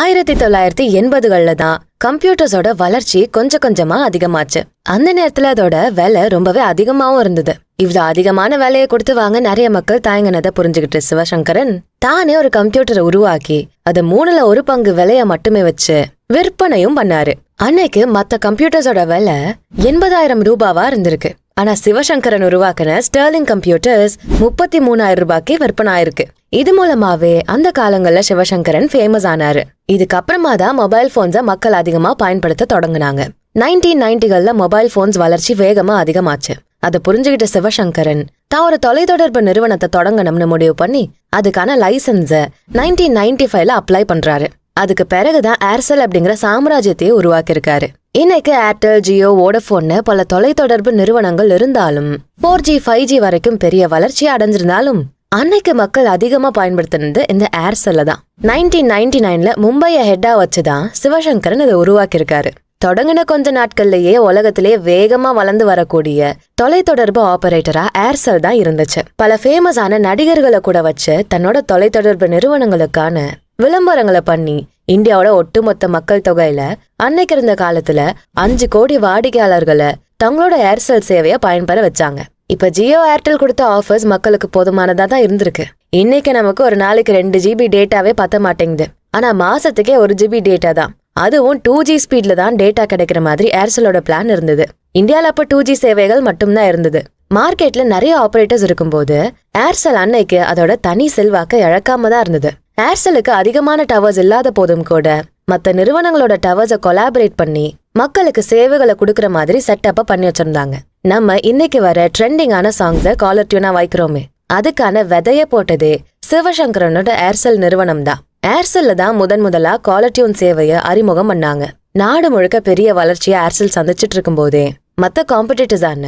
ஆயிரத்தி தொள்ளாயிரத்தி எண்பதுகள்ல தான் கம்ப்யூட்டர்ஸோட வளர்ச்சி கொஞ்சம் கொஞ்சமா அதிகமாச்சு. அந்த நேரத்துல அதோட விலை ரொம்பவே அதிகமாவும் இருந்தது. இவ்வளோ அதிகமான விலையை கொடுத்து வாங்க நிறைய மக்கள் தயங்கினதை புரிஞ்சுக்கிட்டு சிவசங்கரன் தானே ஒரு கம்ப்யூட்டரை உருவாக்கி அது மூணுல ஒரு பங்கு விலைய மட்டுமே வச்சு விற்பனையும் பண்ணாரு. அன்னைக்கு மத்த கம்ப்யூட்டர்ஸோட விலை எண்பதாயிரம் ரூபாவா இருந்திருக்கு. ஆனா சிவசங்கரன் உருவாக்கின ஸ்டெர்லிங் கம்ப்யூட்டர்ஸ் முப்பத்தி மூணாயிரம் ரூபாய்க்கு விற்பனை ஆயிருக்கு இது மூலமாவே அந்த காலங்கள்ல சிவசங்கரன் ஃபேமஸ் ஆனாரு. இதுக்கப்புறமா தான் மொபைல் போன்ஸ மக்கள் அதிகமா பயன்படுத்த தொடங்கினாங்க. நைன்டீன் நைன்டிகள்ல மொபைல் போன்ஸ் வளர்ச்சி வேகமா அதிகமாச்சு. அதை புரிஞ்சுகிட்ட சிவசங்கரன் தான் ஒரு தொலைத்தொடர்பு நிறுவனத்தை தொடங்கணும்னு முடிவு பண்ணி அதுக்கான லைசன்ஸ நைன்டீன் நைன்டி ஃபைவ்ல அப்ளை பண்றாரு. அதுக்கு பிறகுதான் ஏர்செல் அப்படிங்கிற சாம்ராஜ்யத்தையே உருவாக்கியிருக்காரு. இன்னைக்கு ஏர்டெல் ஜியோ வோடபோன்னு பல தொலைத்தொடர்பு நிறுவனங்கள் இருந்தாலும் ஃபோர் ஜி ஃபைவ் ஜி வரைக்கும் பெரிய வளர்ச்சி அடைஞ்சிருந்தாலும் அன்னைக்கு மக்கள் அதிகமா பயன்படுத்தினது இந்த ஏர்செல்ல தான். நைன்டீன் நைன்டி நைன்ல மும்பைய ஹெட்டா வச்சுதான் சிவசங்கரன் இதை உருவாக்கியிருக்காரு. தொடங்கின கொஞ்ச நாட்கள்லயே உலகத்திலே வேகமா வளர்ந்து வரக்கூடிய தொலைத்தொடர்பு ஆபரேட்டரா ஏர்செல் தான் இருந்துச்சு. பல ஃபேமஸான நடிகர்களை கூட வச்சு தன்னோட தொலைத்தொடர்பு நிறுவனங்களுக்கான விளம்பரங்களை பண்ணி இந்தியாவோட ஒட்டுமொத்த மக்கள் தொகையில அன்னைக்கு இருந்த காலத்துல அஞ்சு கோடி வாடிக்கையாளர்களை தங்களோட ஏர்செல் சேவையை பயன்பெற வச்சாங்க. இப்ப ஜியோ ஏர்டெல் கொடுத்த ஆஃபர்ஸ் மக்களுக்கு போதுமானதா தான் இருந்திருக்கு. இன்னைக்கு நமக்கு ஒரு நாளைக்கு ரெண்டு ஜிபி டேட்டாவே பத்த மாட்டேங்குது. ஆனா மாசத்துக்கே ஒரு ஜிபி டேட்டா தான். அதுவும் டூ ஜி ஸ்பீட்ல தான் டேட்டா கிடைக்கிற மாதிரி ஏர்செலோட பிளான் இருந்தது. இந்தியால அப்ப டூ ஜி சேவைகள் மட்டும்தான் இருந்தது. மார்க்கெட்ல நிறைய ஆபரேட்டர்ஸ் இருக்கும்போது ஏர்செல் அன்னைக்கு அதோட தனி செல்வாக்க இழக்காம தான் இருந்தது. ஏர்செலுக்கு அதிகமான டவர்ஸ் இல்லாத போதும் கூட மற்ற நிறுவனங்களோட டவர்ஸை கொலாபரேட் பண்ணி மக்களுக்கு சேவைகளை கொடுக்கற மாதிரி செட்டப்பை பண்ணி வச்சிருந்தாங்க. நம்ம இன்னைக்கு வர ட்ரெண்டிங்கான சாங்ஸை காலர் டியூனா வைக்கிறோமே அதுக்கான விதைய போட்டதே சிவசங்கரனோட ஏர்செல் நிறுவனம் தான். ஏர்செல்ல தான் முதன் முதலா காலர் டியூன் சேவையை அறிமுகம் பண்ணாங்க. நாடு முழுக்க பெரிய வளர்ச்சியை ஏர்செல் சந்திச்சிட்டு இருக்கும்போதே மற்ற காம்படிட்டர்ஸான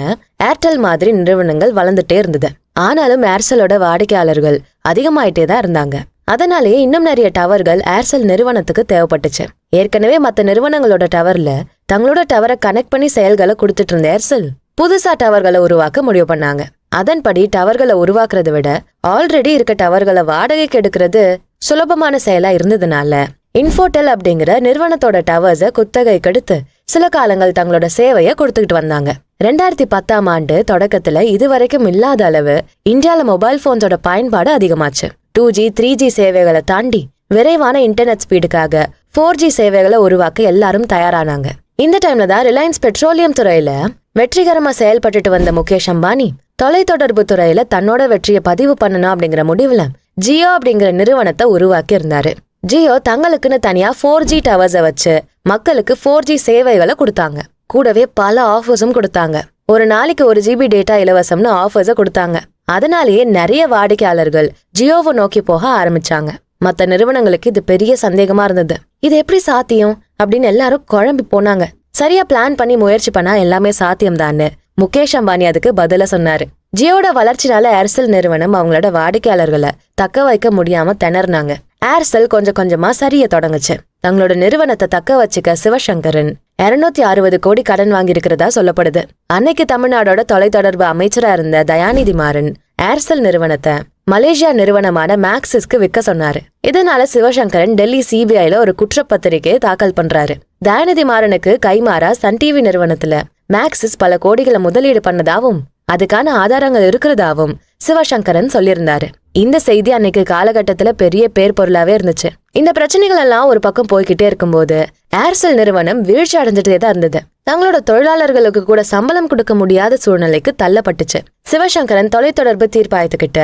ஏர்டெல் மாதிரி நிறுவனங்கள் வளர்ந்துட்டே இருந்தது. ஆனாலும் ஏர்செலோட வாடிக்கையாளர்கள் அதிகமாயிட்டே தான் இருந்தாங்க. அதனாலேயே இன்னும் நிறைய டவர்கள் ஏர்செல் நிறுவனத்துக்கு தேவைப்பட்டுச்சு. ஏற்கனவே மற்ற நிறுவனங்களோட டவர்ல தங்களோட டவரை கனெக்ட் பண்ணி செயல்களை கொடுத்துட்டு இருந்த ஏர்செல் புதுசா டவர்களை உருவாக்க முடிவு பண்ணாங்க. அதன்படி டவர்களை உருவாக்குறதை விட ஆல்ரெடி இருக்க டவர்களை வாடகைக்கு எடுக்கிறது சுலபமான செயலா இருந்ததுனால இன்ஃபோடெல் அப்படிங்கிற நிறுவனத்தோட டவர்ஸ குத்தகைக்கு எடுத்து சில காலங்கள் தங்களோட சேவையை கொடுத்துக்கிட்டு வந்தாங்க. ரெண்டாயிரத்தி பத்தாம் ஆண்டு தொடக்கத்துல இதுவரைக்கும் இல்லாத அளவு இந்தியால மொபைல் போன்ஸோட பயன்பாடு அதிகமாச்சு. டூ ஜி த்ரீ ஜி சேவைகளை தாண்டி விரைவான இன்டர்நெட் ஸ்பீடுக்காக ஃபோர் ஜி சேவைகளை உருவாக்க எல்லாரும் தயாரானாங்க. இந்த டைம்ல தான் ரிலையன்ஸ் பெட்ரோலியம் துறையில வெற்றிகரமா செயல்பட்டுட்டு வந்த முகேஷ் அம்பானி தொலைத்தொடர்பு துறையில தன்னோட வெற்றியை பதிவு பண்ணணும் அப்படிங்கிற முடிவுல ஜியோ அப்படிங்கிற நிறுவனத்தை உருவாக்கி இருந்தாரு ஜியோ தங்களுக்குன்னு தனியா ஃபோர் ஜி டவர்ஸை வச்சு மக்களுக்கு ஃபோர் ஜி சேவைகளை கொடுத்தாங்க. கூடவே பல ஆஃபர்ஸும் கொடுத்தாங்க. ஒரு நாளைக்கு ஒரு ஜிபி டேட்டா இலவசம்னு ஆஃபர்ஸை கொடுத்தாங்க. அதனாலேயே நிறைய வாடிக்கையாளர்கள் ஜியோவை நோக்கி போக ஆரம்பிச்சாங்க. மற்ற நிறுவனங்களுக்கு இது பெரிய சந்தேகமா இருந்தது. இது எப்படி சாத்தியம்? அப்படின்னு எல்லாரும் குழம்பி போனாங்க. சரியா பிளான் பண்ணி முயற்சி பண்ணா எல்லாமே சாத்தியம்தான்னு முகேஷ் அம்பானி அதுக்கு பதில சொன்னாரு. ஜியோட வளர்ச்சினால ஏர்செல் நிறுவனம் அவங்களோட வாடிக்கையாளர்களை தக்க வைக்க முடியாம திணறினாங்க. ஏர்செல் கொஞ்சம் கொஞ்சமா சரிய தொடங்குச்சு. தங்களோட நிறுவனத்தை தக்க வச்சுக்க சிவசங்கரன் இருநூத்தி அறுபது கோடி கடன் வாங்கியிருக்கிறதா சொல்லப்படுது. அன்னைக்கு தமிழ்நாடோட தொலைத்தொடர்பு அமைச்சரா இருந்த தயாநிதி மாறன் ஏர்செல் நிறுவனத்தை மலேசியா நிறுவனமான மேக்சிஸ்க்கு விற்க சொன்னாரு. இதனால சிவசங்கரன் டெல்லி சிபிஐல ஒரு குற்றப்பத்திரிகையை தாக்கல் பண்றாரு. தயாநிதி மாறனுக்கு கைமாறா சன் டிவி நிறுவனத்துல மேக்சிஸ் பல கோடிகளை முதலீடு பண்ணதாவும் அதுக்கான ஆதாரங்கள் இருக்கிறதாவும் சிவசங்கரன் சொல்லியிருந்தாரு. இந்த செய்தி அன்னைக்கு காலகட்டத்துல பெரிய பேர் பொருளாவே இருந்துச்சு. இந்த பிரச்சனைகள் எல்லாம் ஒரு பக்கம் போய்கிட்டே இருக்கும்போது ஏர்செல் நிறுவனம் வீழ்ச்சி அடைஞ்சிட்டே தான் இருந்தது. தங்களோட தொழிலாளர்களுக்கு கூட சம்பளம் கொடுக்க முடியாத சூழ்நிலைக்கு தள்ளப்பட்டுச்சு. சிவசங்கரன் தொலைத்தொடர்பு தீர்ப்பாயத்துக்கிட்ட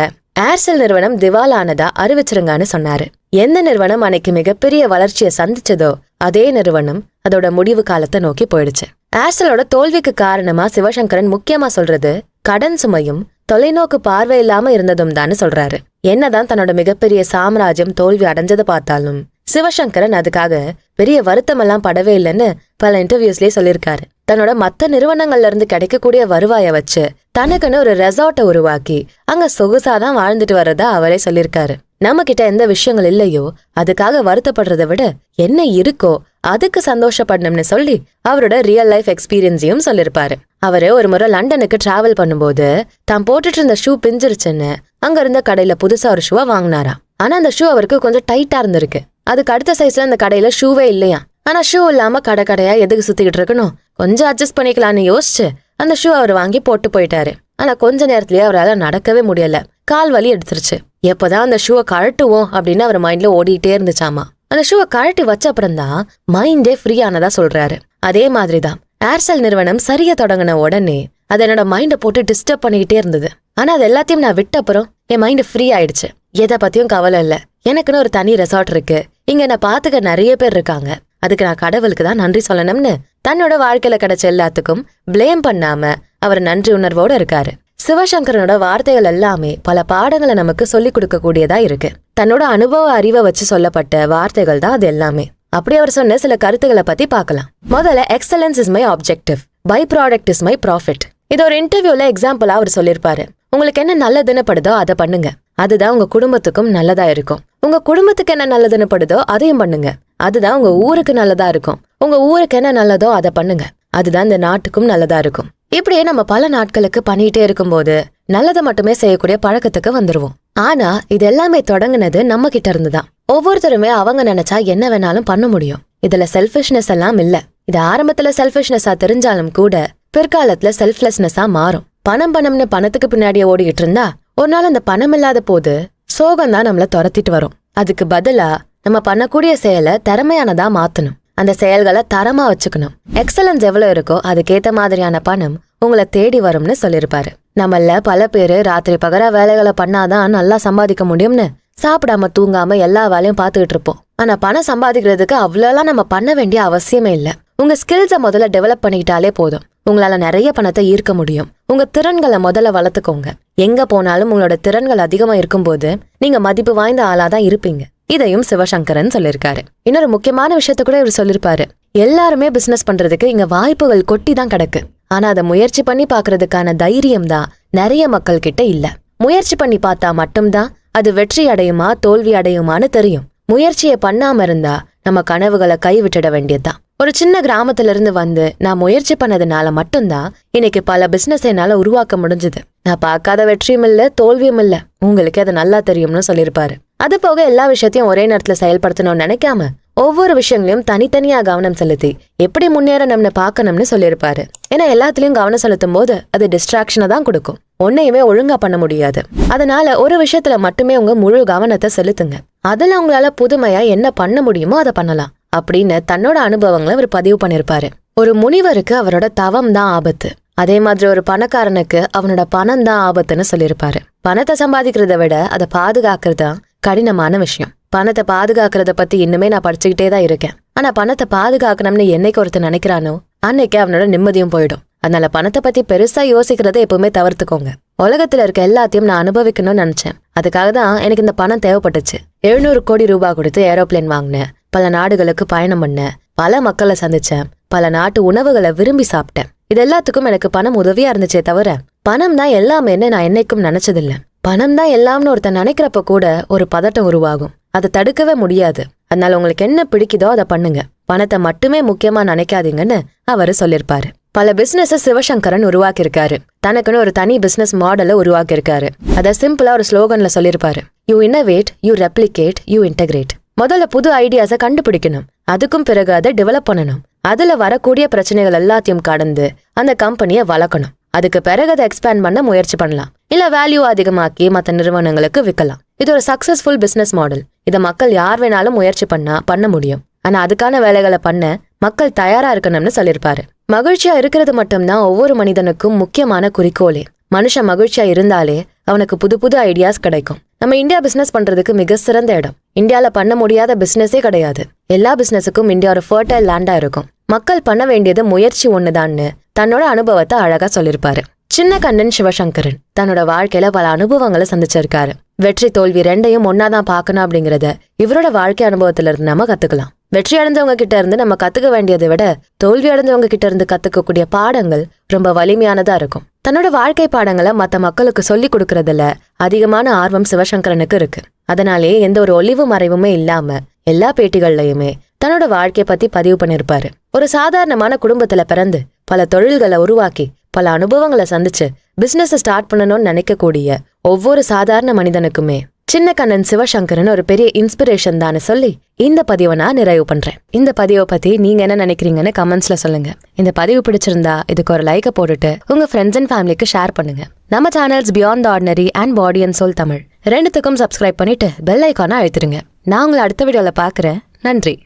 ஏர்செல் நிறுவனம் திவாலானதா அறிவிச்சிருங்கன்னு சொன்னாரு. எந்த நிறுவனம் அன்னைக்கு மிகப்பெரிய வளர்ச்சியை சந்திச்சதோ அதே நிறுவனம் அதோட முடிவு காலத்தை நோக்கி போயிடுச்சு. ஏர்செலோட தோல்விக்கு காரணமா சிவசங்கரன் முக்கியமா சொல்றது கடன் சுமையும் தொலைநோக்கு பார்வை இல்லாம இருந்ததும் தான் சொல்றாரு. என்னதான் தன்னோட மிகப்பெரிய சாம்ராஜ்யம் தோல்வி அடைஞ்சதை பார்த்தாலும் சிவசங்கரன் அதுக்காக பெரிய வருத்தமெல்லாம் படவே இல்லைன்னு பல இன்டர்வியூஸ்லயே சொல்லியிருக்காரு. தன்னோட மத்த நிறுவனங்கள்ல இருந்து கிடைக்கக்கூடிய வருவாய வச்சு தனக்குன்னு ஒரு ரெசார்ட்டை உருவாக்கி அங்க சொகுசாதான் வாழ்ந்துட்டு வர்றதா அவரே சொல்லியிருக்காரு. நம்ம கிட்ட எந்த விஷயங்கள் இல்லையோ அதுக்காக வருத்தப்படுறதை விட என்ன இருக்கோ அதுக்கு சந்தோஷப்படணும்னு சொல்லி அவரோட ரியல் லைஃப் எக்ஸ்பீரியன்ஸையும் சொல்லிருப்பாரு. அவரு ஒரு முறை லண்டனுக்கு டிராவல் பண்ணும்போது தான் போட்டுட்டு இருந்த ஷூ பிஞ்சிருச்சுன்னு அங்க இருந்த கடையில புதுசா ஒரு ஷூவை வாங்கினாராம். ஆனா அந்த ஷூ அவருக்கு கொஞ்சம் டைட்டா இருந்திருக்கு. அதுக்கு அடுத்த சைஸ்ல அந்த கடையில ஷூவே இல்லையா ஆனா ஷூ இல்லாம கடை கடையா எதுக்கு சுத்திக்கிட்டு இருக்கணும்? கொஞ்சம் அட்ஜஸ்ட் பண்ணிக்கலாம்னு யோசிச்சு அந்த ஷூ அவர் வாங்கி போட்டு போயிட்டாரு. ஆனா கொஞ்ச நேரத்திலேயே அவரால் நடக்கவே முடியல. கால் வலி எடுத்துருச்சு. எப்பதான் அந்த ஷூவை கழட்டுவோம் அப்படின்னு அவர் மைண்ட்ல ஓடிட்டே இருந்துச்சாமா. அந்த ஷூவை கழட்டி வச்ச அப்புறம் தான் மைண்டே ஃப்ரீயானதா சொல்றாரு. அதே மாதிரிதான் ஏர்செல் நிறுவனம் சரியா தொடங்கின உடனே அது என்னோட மைண்டை போட்டு டிஸ்டர்ப் பண்ணிக்கிட்டே இருந்தது. ஆனா அது எல்லாத்தையும் நான் விட்ட அப்புறம் என் மைண்ட் ஃப்ரீ ஆயிடுச்சு. எதை பத்தியும் கவலை இல்ல. எனக்குன்னு ஒரு தனி ரெசார்ட் இருக்கு. இங்க என்ன பாத்துக்க நிறைய பேர் இருக்காங்க. அதுக்கு நான் கடவுளுக்கு தான் நன்றி சொல்லணும்னு தன்னோட வாழ்க்கையில கிடைச்ச எல்லாத்துக்கும் ப்ளேம் பண்ணாம அவர் நன்றி உணர்வோட இருக்காரு. சிவசங்கரனோட வார்த்தைகள் எல்லாமே பல பாடங்களை நமக்கு சொல்லிக் கொடுக்கக்கூடியதா இருக்கு. தன்னோட அனுபவ அறிவை வச்சு சொல்லப்பட்ட வார்த்தைகள் தான் அது எல்லாமே. அப்படி அவர் சொன்ன சில கருத்துக்களை பத்தி பார்க்கலாம். முதல்ல excellence is my objective byproduct is my profit இது ஒரு இன்டர்வியூல எக்ஸாம்பிளா அவர் சொல்லியிருப்பாரு. உங்களுக்கு என்ன நல்லதுன்னு படுதோ அதை பண்ணுங்க. அதுதான் உங்க குடும்பத்துக்கும் நல்லதா இருக்கும். உங்க குடும்பத்துக்கு என்ன நல்லதுன்னு படுதோ அதையும் பண்ணுங்க. அதுதான் உங்க ஊருக்கு நல்லதா இருக்கும். உங்க ஊருக்கு என்ன நல்லதோ அதை பண்ணுங்க. அதுதான் இந்த நாட்டுக்கும் நல்லதா இருக்கும். இப்படியே நம்ம பல நாட்களுக்கு பண்ணிட்டே இருக்கும்போது நல்லதை மட்டுமே செய்யக்கூடிய பழக்கத்துக்கு வந்துருவோம். ஆனா இது எல்லாமே தொடங்குனது நம்ம கிட்ட இருந்துதான். ஒவ்வொருத்தருமே அவங்க நினைச்சா என்ன வேணாலும் பண்ண முடியும். இதுல செல்ஃபிஷ்னஸ் எல்லாம் இல்ல. இது ஆரம்பத்துல செல்ஃபிஷ்னஸா தெரிஞ்சாலும் கூட பிற்காலத்துல செல்ஃப்லெஸ்னஸா மாறும். பணம் பணம்னு பணத்துக்கு பின்னாடியே ஓடிக்கிட்டு இருந்தா ஒரு நாள் அந்த பணம் இல்லாத போது சோகம் தான் நம்மள துரத்திட்டு வரும். அதுக்கு பதிலா நம்ம பண்ணக்கூடிய செயலை திறமையானதா மாத்தணும். அந்த செயல்களை தரமா வச்சுக்கணும். எக்ஸலன்ஸ் எவ்வளவு இருக்கோ அதுக்கேற்ற மாதிரியான பணம் உங்களை தேடி வரும்னு சொல்லியிருப்பாரு. நம்மள பல பேரு ராத்திரி பகரா வேலைகளை பண்ணாதான் நல்லா சம்பாதிக்க முடியும்னு. சாப்பிடாம தூங்காம எல்லா வேலையும் பார்த்துக்கிட்டு இருப்போம். ஆனா பணம் சம்பாதிக்கிறதுக்கு அவ்வளோலாம் நம்ம பண்ண வேண்டிய அவசியமே இல்ல. உங்க ஸ்கில்ஸை முதல்ல டெவலப் பண்ணிக்கிட்டாலே போதும். உங்களால நிறைய பணத்தை ஈர்க்க முடியும். உங்க திறன்களை முதல்ல வளர்த்துக்கோங்க. எங்க போனாலும் உங்களோட திறன்கள் அதிகமா இருக்கும்போது நீங்க மதிப்பு வாய்ந்த ஆளா தான் இருப்பீங்க. இதையும் சிவசங்கரன் சொல்லியிருக்காரு இன்னொரு முக்கியமான விஷயத்த கூட இவர் சொல்லியிருப்பாரு எல்லாருமே பிசினஸ் பண்றதுக்கு இங்க வாய்ப்புகள் கொட்டி தான் கிடக்கு. ஆனா அதை முயற்சி பண்ணி பாக்குறதுக்கான தைரியம் தான் நிறைய மக்கள் கிட்ட இல்ல. முயற்சி பண்ணி பார்த்தா மட்டும்தான் அது வெற்றி அடையுமா தோல்வி அடையுமான்னு தெரியும். முயற்சியை பண்ணாம இருந்தா நம்ம கனவுகளை கைவிட்டுட வேண்டியதுதான். ஒரு சின்ன கிராமத்துல இருந்து வந்து நான் முயற்சி பண்ணதுனால மட்டும்தான் இன்னைக்கு பல பிசினஸ் என்னால உருவாக்க முடிஞ்சது. நான் பார்க்காத வெற்றியும் இல்ல தோல்வியும் இல்ல. உங்களுக்கு அது நல்லா தெரியும்னு சொல்லியிருப்பாரு அது போக எல்லா விஷயத்தையும் ஒரே நேரத்துல செயல்படுத்தணும்னு நினைக்காம ஒவ்வொரு விஷயங்களையும் தனித்தனியா கவனம் செலுத்தி எப்படி முன்னேறணும்னு பார்க்கணும்னு சொல்லியிருப்பாரு. ஏன்னா எல்லாத்துலயும் கவனம் செலுத்தும் போது அது டிஸ்ட்ராக்ஷனை தான் கொடுக்கும். ஒன்னையுமே ஒழுங்கா பண்ண முடியாது. அதனால ஒரு விஷயத்துல மட்டுமே உங்க முழு கவனத்தை செலுத்துங்க. அதுல உங்களால புதுமையா என்ன பண்ண முடியுமோ அதை பண்ணலாம். அப்படின்னு தன்னோட அனுபவங்களை அவர் பதிவு பண்ணிருப்பாரு ஒரு முனிவருக்கு அவரோட தவம் தான் ஆபத்து. அதே மாதிரி ஒரு பணக்காரனுக்கு அவனோட பணம் தான் ஆபத்துன்னு சொல்லியிருப்பாரு. பணத்தை சம்பாதிக்கிறத விட அதை பாதுகாக்கிறது தான் கடினமான விஷயம். பணத்தை பாதுகாக்கிறத பத்தி இன்னுமே நான் படிச்சுக்கிட்டே தான் இருக்கேன். ஆனா பணத்தை பாதுகாக்கணும்னு என்னைக்கு ஒருத்தர் நினைக்கிறானோ அன்னைக்கு அவனோட நிம்மதியும் போயிடும். அதனால பணத்தை பத்தி பெருசா யோசிக்கிறத எப்பவுமே தவிர்த்துக்கோங்க. உலகத்துல இருக்க எல்லாத்தையும் நான் அனுபவிக்கணும்னு நினைச்சேன். அதுக்காக தான் எனக்கு இந்த பணம் தேவைப்பட்டுச்சு. எழுநூறு கோடி ரூபாய் கொடுத்து ஏரோப்ளேன் வாங்கினேன். பல நாடுகளுக்கு பயணம் பண்ணேன். பல மக்களை சந்திச்சேன். பல நாட்டு உணவுகளை விரும்பி சாப்பிட்டேன். இது எல்லாத்துக்கும் எனக்கு பணம் உதவியா இருந்துச்சே தவிர பணம் தான் எல்லாமேன்னு நான் என்னைக்கும் நினைச்சதில்லை. பணம் தான் எல்லாம்னு ஒருத்தன் நினைக்கிறப்ப கூட ஒரு பதட்டம் உருவாகும். அதை தடுக்கவே முடியாது. அதனால உங்களுக்கு என்ன பிடிக்குதோ அதை பண்ணுங்க. பணத்தை மட்டுமே முக்கியமா நினைக்காதீங்கன்னு அவரு சொல்லிருப்பாரு. பல பிசினஸ் சிவசங்கரன் உருவாக்கியிருக்காரு. தனக்குன்னு ஒரு தனி பிசினஸ் மாடலை உருவாக்கியிருக்காரு. அதை சிம்பிளா ஒரு ஸ்லோகன்ல சொல்லியிருப்பாரு you innovate you replicate you integrate முதல்ல புது ஐடியாஸை கண்டுபிடிக்கணும். அதுக்கும் பிறகு அதை டெவலப் பண்ணணும். அதுல வரக்கூடிய பிரச்சனைகள் எல்லாத்தையும் கடந்து அந்த கம்பெனியை வளர்க்கணும். அதுக்கு பிறகு அதை எக்ஸ்பேண்ட் பண்ண முயற்சி பண்ணலாம். இல்ல வேல்யூ அதிகமாக்கி மற்ற நிறுவனங்களுக்கு விற்கலாம் இது ஒரு சக்சஸ்ஃபுல் பிசினஸ் மாடல் இதை மக்கள் யார் வேணாலும் முயற்சி பண்ணா பண்ண முடியும். ஆனா அதுக்கான வேலைகளை பண்ண மக்கள் தயாரா இருக்கணும்னு சொல்லியிருப்பாரு. மகிழ்ச்சியா இருக்கிறது மட்டும்தான் ஒவ்வொரு மனிதனுக்கும் முக்கியமான குறிக்கோளே. மனுஷன் மகிழ்ச்சியா இருந்தாலே அவனுக்கு புது புது ஐடியாஸ் கிடைக்கும். நம்ம இந்தியா பிசினஸ் பண்றதுக்கு மிக சிறந்த இடம். இந்தியால பண்ண முடியாத பிசினஸே கிடையாது. எல்லா பிசினஸுக்கும் இந்தியா ஒரு ஃபர்டைல் லேண்டா இருக்கும். மக்கள் பண்ண வேண்டியது முயற்சி ஒண்ணுதான்னு தன்னோட அனுபவத்தை அழகா சொல்லியிருப்பாரு. சின்ன கண்ணன் சிவசங்கரன் தன்னோட வாழ்க்கையில பல அனுபவங்களை சந்திச்சிருக்காரு. வெற்றி தோல்வி ரெண்டையும் ஒன்னாதான் பார்க்கணும் அப்படிங்கறத இவரோட வாழ்க்கை அனுபவத்துல இருந்து நம்ம கத்துக்கலாம். வெற்றி அடைஞ்சவங்க கிட்ட இருந்து நம்ம கத்துக்க வேண்டியதை விட தோல்வி அடைஞ்சவங்க கிட்ட இருந்து கத்துக்கக்கூடிய பாடங்கள் ரொம்ப வலிமையானதா இருக்கும். தன்னோட வாழ்க்கை பாடங்களை மத்த மக்களுக்கு சொல்லி கொடுக்கறதுல அதிகமான ஆர்வம் சிவசங்கரனுக்கு இருக்கு. அதனாலே எந்த ஒரு ஒளிவு மறைவுமே இல்லாம எல்லா பேட்டிகள்லயுமே தன்னோட வாழ்க்கையை பத்தி பதிவு பண்ணிருப்பாரு. ஒரு சாதாரணமான குடும்பத்துல பிறந்து பல தொழில்களை உருவாக்கி பல அனுபவங்களை சந்திச்சு பிசினஸ் ஸ்டார்ட் பண்ணணும்னு நினைக்கக்கூடிய ஒவ்வொரு சாதாரண மனிதனுக்குமே சின்ன கண்ணன் சிவசங்கரன் ஒரு பெரிய இன்ஸ்பிரேஷன் தானே சொல்லி இந்த பதிவை நான் நிறைவு பண்றேன். இந்த பதிவை பத்தி நீங்க என்ன நினைக்கிறீங்கன்னு கமெண்ட்ஸ்ல சொல்லுங்க. இந்த பதிவு பிடிச்சிருந்தா இதுக்கு ஒரு லைக்கை போட்டுட்டு உங்க ஃப்ரெண்ட்ஸ் அண்ட் ஃபேமிலிக்கு ஷேர் பண்ணுங்க. நம்ம channels beyond ordinary and body and soul Tamil. ரெண்டுத்துக்கும் சப்ஸ்கிரைப் பண்ணிட்டு பெல் ஐக்கானை அழுத்திடுங்க. நான் உங்களை அடுத்த வீடியோல பாக்குறேன் நன்றி.